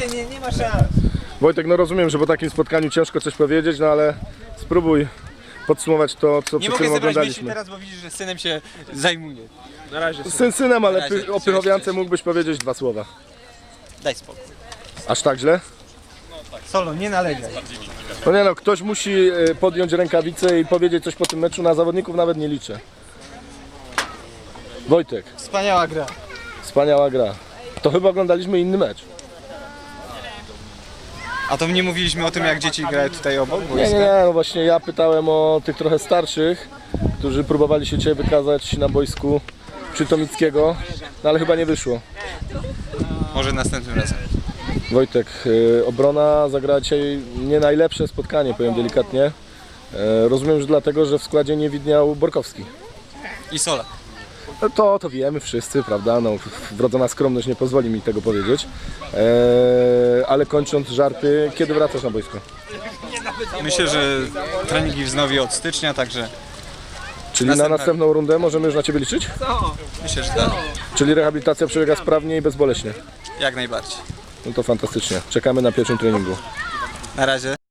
się, nie, nie ma szans. Wojtek, no rozumiem, że po takim spotkaniu ciężko coś powiedzieć, no ale spróbuj podsumować to, co Nie przed mogę chwilą zebrać myśli oglądaliśmy. teraz, bo widzisz, że synem się zajmuje. Na razie. Syn synem, ale py- o Pychowiance mógłbyś powiedzieć dwa słowa. Daj spokój. Aż tak źle? Solo, nie nalegaj. No nie no, ktoś musi e, podjąć rękawice i powiedzieć coś po tym meczu, na zawodników nawet nie liczę. Wojtek, Wspaniała gra. wspaniała gra. To chyba oglądaliśmy inny mecz. A to nie mówiliśmy o tym, jak dzieci grają tutaj obok Nie, boiska? nie, nie, no właśnie ja pytałem o tych trochę starszych, którzy próbowali się dzisiaj wykazać na boisku Przytomickiego, no ale chyba nie wyszło. Może następnym razem. Wojtek, y, obrona zagrała dzisiaj nie najlepsze spotkanie, powiem delikatnie. E, Rozumiem, że dlatego, że w składzie nie widniał Borkowski. I Sola. No To, to wiemy wszyscy, prawda? No, wrodzona skromność nie pozwoli mi tego powiedzieć. E, ale kończąc żarty, kiedy wracasz na boisko? Myślę, że treningi wznowi od stycznia, także Czyli na Następna- następną rundę możemy już na Ciebie liczyć? myślę, że tak. Czyli rehabilitacja przebiega sprawnie i bezboleśnie. Jak najbardziej. No to fantastycznie. Czekamy na pierwszym treningu. Na razie.